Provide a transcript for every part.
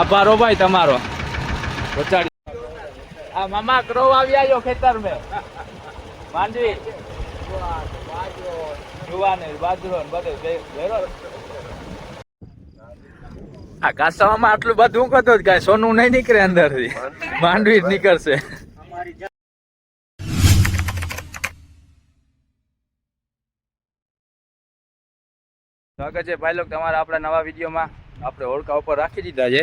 આભાર ભાઈ તમારો. મામા ક્રો આવી આવ્યો ખેતર મેં. માંડવી. જુવાને, બાજરો બધું આ કાસામાં આટલું બધું કતો કાંઈ સોનું નહીં નીકળે અંદરથી. માંડવી જ નીકળશે. સ્વાગત છે ભાઈ લોકો તમારા આપણા નવા વિડીયોમાં. આપણે હોડકા ઉપર રાખી દીધા છે.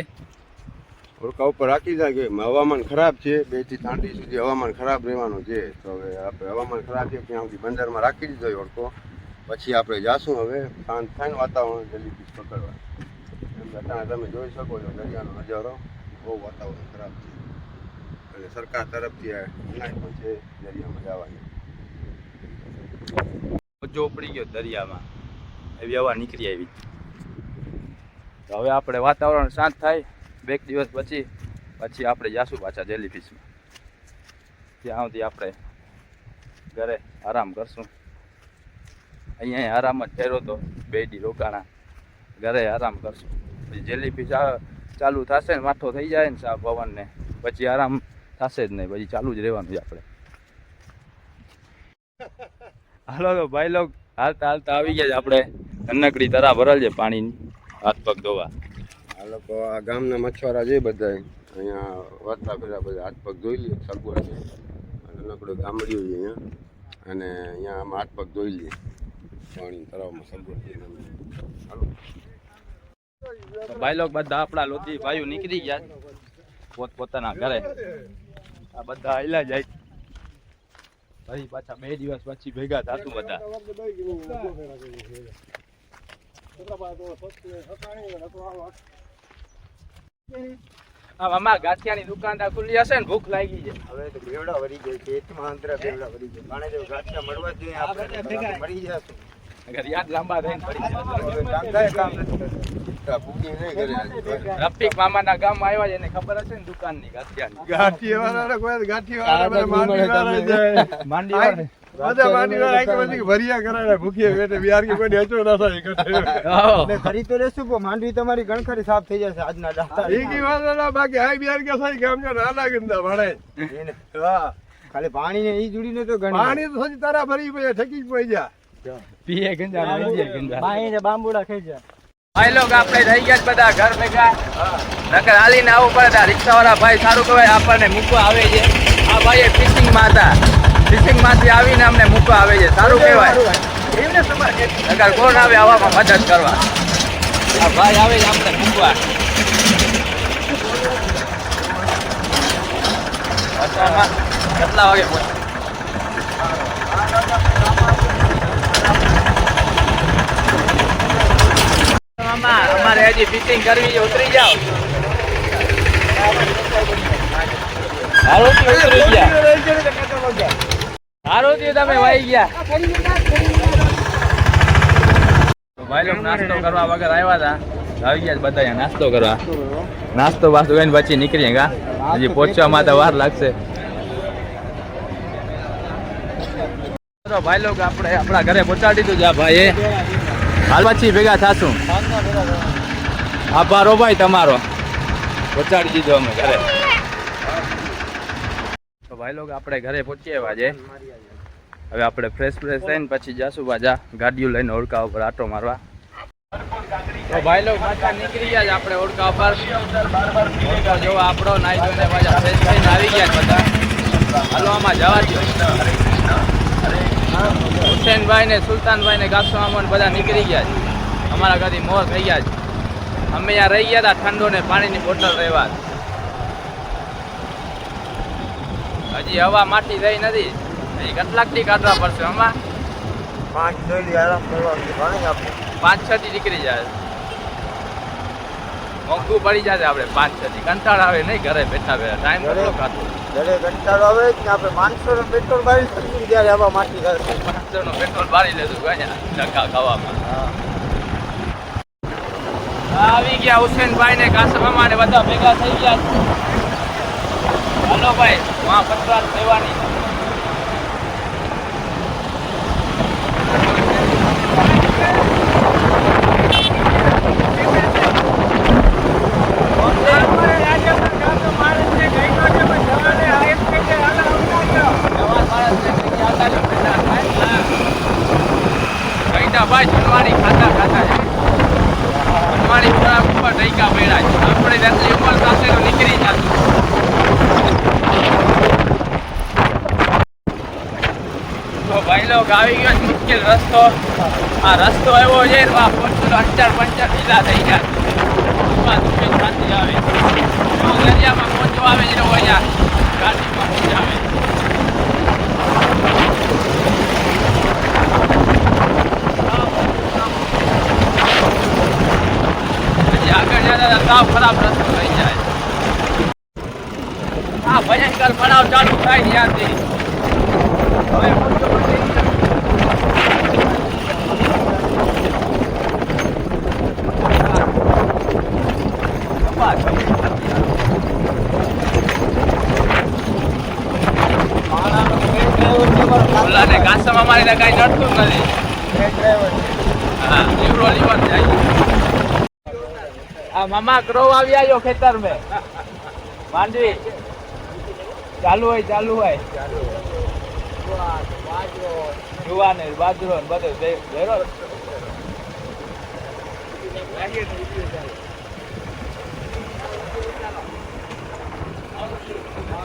હોડકા ઉપર રાખી દીધા કે હવામાન ખરાબ છે. બેથી ત્રણ દિવસ સુધી હવામાન ખરાબ રહેવાનું છે. તો હવે આપણે હવામાન ખરાબ છે ત્યાં સુધી બંદરમાં રાખી દીધો હોડકો પછી આપણે જાશું હવે શાંત થાય વાતાવરણ જલ્દી પકડવા તમે જોઈ શકો છો દરિયાનો નજારો. બહુ વાતાવરણ ખરાબ છે. અને સરકાર તરફથી આ મનાઈ પણ છે દરિયામાં જવાની. મોજો ઉપડી ગયો દરિયામાં. એવી હવા નીકળી આવી. તો હવે આપણે વાતાવરણ શાંત થાય, બે દિવસ પછી પછી આપણે જાશું પાછા જેલીફિશમાં ત્યાં સુધી આપણે ઘરે આરામ કરશું. અહીંયા આરામ જ ઠેરો તો બે દી રોકાણા, ઘરે આરામ કરશું. પછી જેલીફિશ ચાલુ થશે ને માથો થઈ જાય ને સાહેબ પવનને પછી આરામ થશે જ નહીં, પછી ચાલુ જ રહેવાનું છે આપણે. હાલો, તો ભાઈ લોક હાલતા હાલતા આવી ગયા છે આપણે. નાનકડી તરા ભરલ છે પાણીની. હાથ પગ ધોવા. આ લોકો આ ગામના મછવારા જે બધા અહીંયા વરતા ફેરા બધા હાથ પગ ધોઈ લે સગવડ છે. અને નકડું ગામડિયું છે અહીંયા. અને અહીંયા આમ હાથ પગ ધોઈ લે પાણી તળાવમાં સગવડ છે. તો ભાઈ લોક બધા આપણા લોધી ભાઈઓ નીકળી ગયા. પોત પોતાના ઘરે. આ બધા આયલા જાય. ભાઈ પાછા બે દિવસ પછી ભેગા થાતું બધા. આ મામા ગાંઠિયાની દુકાનદાર ખુલ્લી હશે ને ભૂખ લાગી છે હવે તો બેવડા વળી જાય ખેતમાં અંતરા બેવડા વળી જાય પાણે જો ગાંઠિયા મળવા જોઈએ આપણે તો મરી જશું અગર યાદ લાંબા થઈને પડી જશે. કામ થાય કામ નથી કરતા. ભૂખી નહીં કરે મામાના ગામમાં આવ્યા છે એને ખબર હશે ને દુકાનની ગાંઠિયાની ગાંઠીવાળાને ગાંઠિયા જાય. માંડી વાળે. બધા માંડીવાળા આખી બધી ભર્યા કરાયા ભૂખીએ પેટે બિહાર કે કોઈ હેચો ના થાય કટે. આવો. ખરી તો લેશું પણ માંડવી તમારી ગણખરી સાફ થઈ જશે આજના દાતા. ઈ કી વાત ના બાકી હાઈ બિહાર કે સાઈ ગામ જો નાના ગંદા ભણે. હા ખાલી પાણી ને ઈ જોડીને તો ગણી પાણી તો સજી તારા ભરી ઠકી જ પડી જા પીએ ગંજા ને પીએ ગંજા પાણી ને બાંબુડા ખાઈ જા ભાઈ લોક આપણે રહી ગયા બધા ઘર ભેગા. નકર હાલીને આવવું પડે રિક્ષા રિક્ષાવાળા ભાઈ સારું કહેવાય આપણને મૂકવા આવે છે. આ ભાઈ ફિશિંગમાં હતા. ફિશિંગમાંથી આવીને અમને મૂકવા આવે છે. સારું કહેવાય. અગર કોણ આવે આવામાં મદદ કરવા. આ ભાઈ આવે છે અમને મૂકવા. કેટલા વાગે અમારે હજી ફિટિંગ કરવી છે ઉતરી જાઓ. સારું. ઉતરી ગયા. સારું થયું તમે વાઈ ગયા. ભાઈ નાસ્તો કરવા વગર આવ્યા હતા. આવી ગયા બધા નાસ્તો કરવા. નાસ્તો બાસ્તો કરીને પછી નીકળીએ કા? હજી પહોંચવામાં તો વાર લાગશે. તો ભાઈ લોકો આપણે આપણા ઘરે પહોંચાડી દીધું આ ભાઈએ. હાલ પછી ભેગા થાશું. આભાર ભાઈ તમારો. પહોંચાડી દીધો અમે ઘરે. ભાઈ લોકો આપણે ઘરે પહોંચી આવ્યા હવે આપણે ફ્રેશ ફ્રેશ થઈને પછી જાશું બાજા ગાડીઓ લઈને ઓળખા ઉપર આટો મારવા. તો ભાઈ લોકો પાછા નીકળી ગયા છે આપણે ઓળખા ઉપર. જો આપણો નાઈ જોઈને પાછા ફ્રેશ થઈને આવી ગયા બધા. હાલો, આમાં જવા દો હુસેનભાઈ ને સુલતાનભાઈ ને ગાસવામન બધા નીકળી ગયા છે. અમારા ઘરથી મોર થઈ ગયા છે. અમે અહીંયા રહી ગયા હતા ઠંડો ને પાણીની બોટલ રહેવા. હજી હવા માટી રહી નથી. હજી કેટલાક દી કાઢવા પડશે હમણાં. પાંચ જોઈ આરામ આપવું પાંચ છ થી નીકળી જાય. મોંઘું પડી જાય આપણે પાંચ છ થી. કંટાળ આવે નહીં ઘરે બેઠા બેઠા. ટાઈમ કેટલો કાઢો ઘરે કંટાળો આવે ને આપણે પાંચસો નું પેટ્રોલ બાળી શકીએ ત્યારે આવા માટી કરે પાંચસો નું પેટ્રોલ બાળી લેતું ગયા ધક્કા ખાવામાં. આવી ગયા હુસેનભાઈ ને કાસમામા ને બધા ભેગા થઈ ગયા હલો ભાઈ. વાં પતરાત લેવાની કોણ છે? તરીકા પડ્યા છે આપણે જેટલી ઉંમર થશે તો નીકળી જશું તો ભાઈ લોક આવી ગયો છે મુશ્કેલ રસ્તો આ રસ્તો એવો છે ને આ પંચર અંચાર પંચર ઢીલા થઈ ગયા એમાં દુઃખી શાંતિ આવે જો દરિયામાં પહોંચવા આવે છે ને અહીંયા ગાડીમાં મજા આવે પછી આગળ જતા જતા સાવ ખરાબ રસ્તો થઈ જાય આ ભયંકર પડાવ ચાલુ થાય ત્યાંથી હવે પહોંચો પછી ઓલાને કાંસામાં મારીને કાંઈ નડતું નથી હા લીવડો લીવર જાય આ મામા ક્રો આવી આવ્યો ખેતર મે માંડવી. ચાલુ હોય ચાલુ હોય. જુવાન ને બાજરો ને બધું ભેરો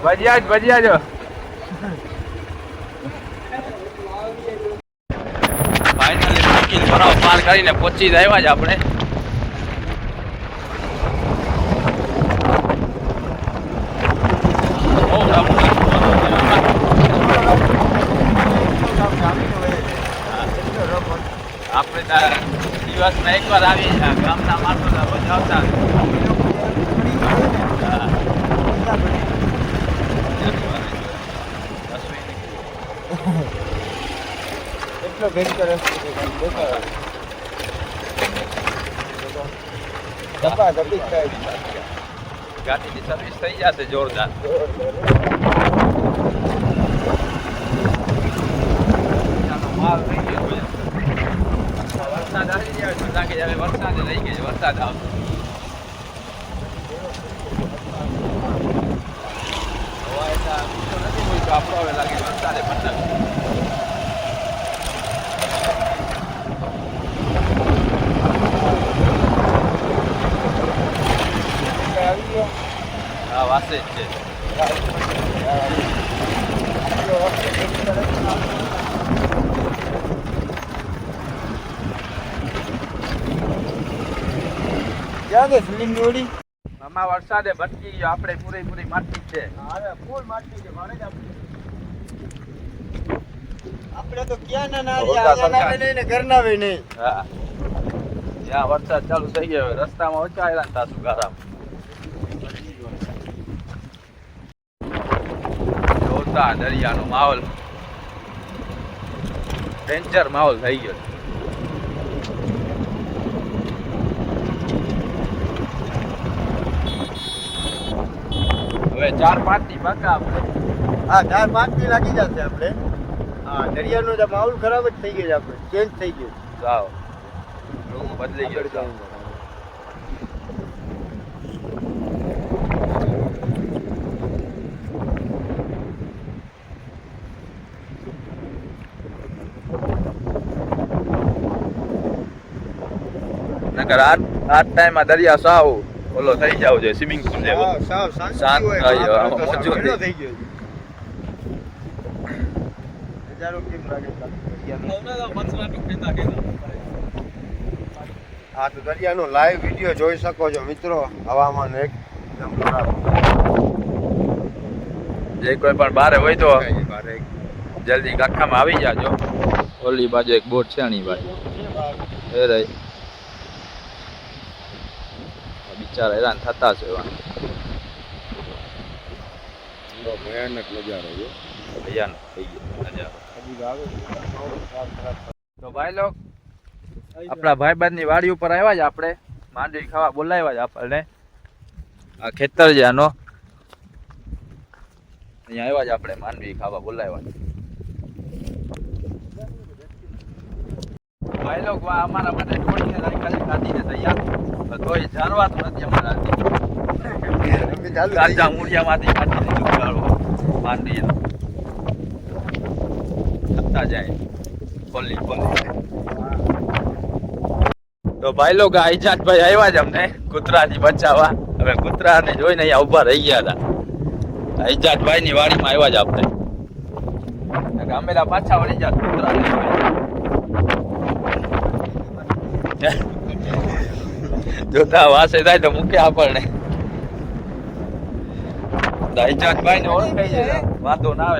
ભજીયા જ, ભજીયા જો. ફાઇનલી પાર કરીને પહોંચી જ આવ્યા આપણે બહુ રમત આપણે ત્યાં દિવસમાં એકવાર આવી. ગામના માણસો આવતા. એટલો થાય છે. ગાડીની સર્વિસ થઈ જશે જોરદાર માલ થઈ ગયો છે. વરસાદ આવી જાય તો લાગે છે હવે વરસાદ રહી ગયો છે. વરસાદ આવશે આપણો હવે લાગે વરસાદે પટક આવી ગયો. હા વાસે છે ફિલ્મ જોડી આમાં વરસાદે ભટકી ગયો. આપણે પૂરેપૂરી માટી છે. અરે ફૂલ માટી છે. મારે આપણે આપણે તો ક્યાં ના ના ઓછા રહ્યા સરખા. આંગણાના નહીં ને બી નહીં. હા. જ્યાં વરસાદ ચાલુ થઈ ગયો રસ્તામાં ઓછા આવ્યા ને તાસુ ગારામ. જોતા દરિયાનો માહોલ. ડેન્જર માહોલ થઈ ગયો હવે ચાર પાંચથી પાકા આપણે. હા ચાર પાંચથી લાગી જશે આપણે. હા દરિયાનો જે માહોલ ખરાબ જ થઈ ગયો છે આપણે. ચેન્જ થઈ ગયો. સાવ. રૂમ બદલી ગયો જાઓ નકર આ આ ટાઈમમાં દરિયા સાવ. ઓલો થઈ જાવ છે સ્વિમિંગ પુલ જેવો શાંતિ. થઈ થઈ. ગયો છે. કેમ લાગે હા તો દરિયાનો લાઈવ વીડિયો જોઈ શકો છો મિત્રો. હવામાન એકદમ ખરાબ. જે કોઈ પણ બારે હોય તો જલ્દી કાંઠામાં આવી જાજો. ઓલી બાજુ એક બોટ છે આની બાજુ. એ રહી આ બિચારા હેરાન થતા છે એવા ભયાનક નજારો છે. ભયાનક થઈ ગયો નજારો. તો ભાઈ લોક આપણા ભાઈબંધની વાડી ઉપર આવ્યા જ આપણે. માંડવી ખાવા બોલાવ્યા જ આપણને. આ ખેતર છે આનો. અહીંયા આવ્યા જ આપણે માંડવી ખાવા બોલાવ્યા ભાઈ લોક વા અમારા માટે તોય જાણવા તો નથી અમારા ગાંજા મૂળિયામાંથી થતા જાય. તો ભાઈ લોકો આઈજાતભાઈ આવ્યા જ અમને કૂતરાથી બચાવવા. હવે કૂતરાને જોઈને અહીંયા ઊભા રહી ગયા હતા. આઈજાતભાઈ ની વાડીમાં આવ્યા જ આપણે. ગામેલા પાછા વળી જાત કૂતરાને. જોતા વાસે થાય તો મૂકે આપણને. આઈજાતભાઈ ને ઓળખાઈ જાય વાંધો ના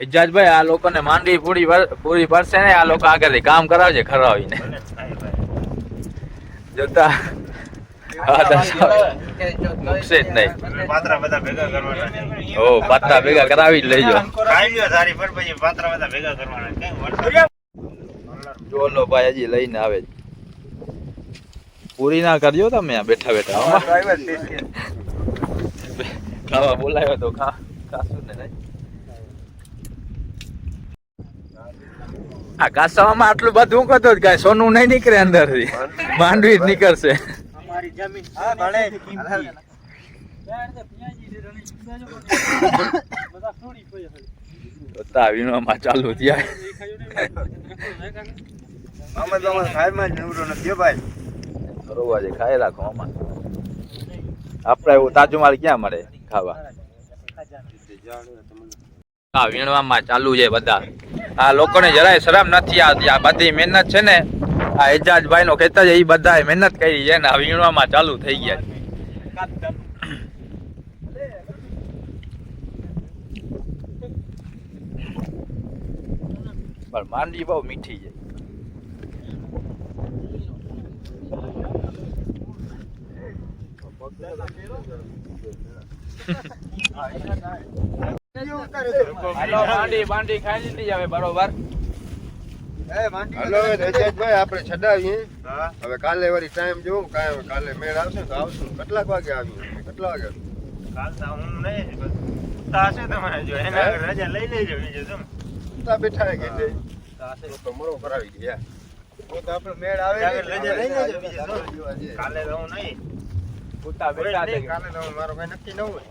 ઇજાજભાઈ, આ લોકોને માંડવી પૂરી પૂરી પડશે ને, આ લોકો આગળથી કામ કરાવજે ખરાવીને. જોતા મૂકશે જ નહીં. પાત્રા બધા ભેગા કરવાના ઓ પાત્રા ભેગા કરાવી જ લેજો. સારી પર પછી પાત્રા બધા ભેગા કરવાના જોલો ભાઈ હજી લઈને આવે પૂરી ના કરજો તમે આ બેઠા બેઠા. ખાવા બોલાવ્યો તો ખા ખાશું ને આ કાસામાં આટલું બધું કરતો જ કાંઈ સોનું નહીં નીકળે અંદરથી. માંડવી જ નીકળશે. જમીન હા કિંમતી ચાલુ થયા. અમે તો અમારા ખાયમાં જ નવરો નથી ભાઈ. છે ખાઈ રાખો આમાં. આપણે એવું તાજું માલ ક્યાં મળે ખાવા? વીણવામાં ચાલુ છે બધા. આ લોકોને જરાય શરમ નથી આવતી. આ બધી મહેનત છે ને આ એજાજભાઈ નો ખેતર એ બધા મહેનત કરી છે ને આ વીણવામાં ચાલુ થઈ ગયા છે. પણ માંડવી બહુ મીઠી છે માંડી માંડી ખાઈ લીધી હવે બરોબર હાલો હવે રજાતભાઈ આપણે છડાવીએ. હા. હવે કાલે વળી ટાઈમ જોઉં કાંઈ કાલે મેળ આવશે તો આવશું. કેટલાક વાગે આવ્યું કેટલા વાગે? કાલ તો હું નહીં જ બસ. તાશે તમારે જો. એના આગળ રજા લઈ લેજો બીજો તમે તા બેઠા કે તે તો મરો કરાવી ગયા. તો તો આપણે મેળ આવે રજા લઈ લેજો બીજું કાલે હું નહીં. બેઠા કાલે મારો કઈ નક્કી ન હોય.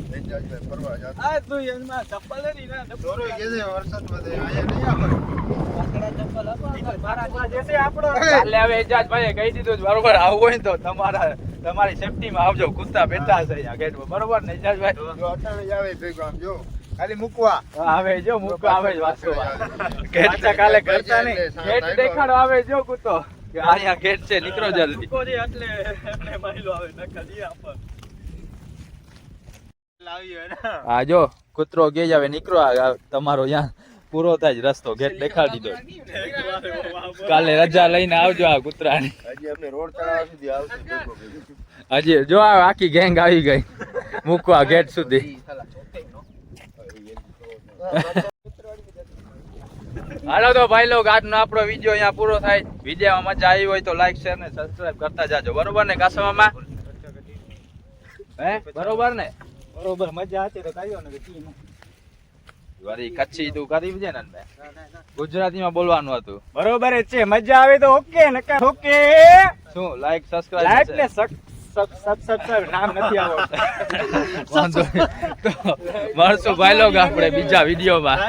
रे तू માનવીના પતરા કોણ જો રજાતભાઈ ફરવા જાતા. આ તું એમાં ચપ્પલ નથી ને દોરો કે છે વરસાદમાં તો અહીંયા નહીં આવે મારા જેસે આપણો કાલે હવે એજાજભાઈએ કહી દીધું બરોબર આવવું હોય ને તો તમારા તમારી સેફટીમાં આવજો કૂતા બેઠા છે અહીંયા બરોબર ને એજાજભાઈ જો અટાણે આવે ભેગો આમ જો ખાલી મૂકવા આવે જો મૂકવા આવે વાસો ગેટ કાલે કરતા નહીં ગેટ દેખાડો આવે જો કૂતો આયા ગેટ છે નીકળો જલ્દી એટલે એટલે માયલો આવે નકર દી આપણ હા જો કૂતરો ગે હવે નીકળો તમારો ત્યાં પૂરો થાય રસ્તો ગેટ દેખાડી દીધો કાલે રજા લઈને આવજો આ ભેગો. હજી જો આખી ગેંગ આવી ગઈ. મૂકવા ગેટ સુધી. હાલો તો ભાઈ લોક આજનો આપણો વીડિયો અહીંયા પૂરો થાય. વિડીયોમાં મજા આવી હોય તો લાઈક શેર ને સબસ્ક્રાઇબ કરતા જાજો. બરોબર ને કાસવામાં હે? બરોબર ને? બરોબર મજા હતી તો કર્યો ને ટીમ વળી કચ્છી તું કરી છે ને મેં ગુજરાતીમાં બોલવાનું હતું. બરોબર જ છે મજા આવે તો ઓકે નકા ઓકે. શું લાઈક સબસ્ક્રાઇબ લાઈક ને સબ સબ સબસ્ક્રાઇબ નામ નથી આવડતું. મળશું ભાઈ લોગ આપણે બીજા વિડીયોમાં.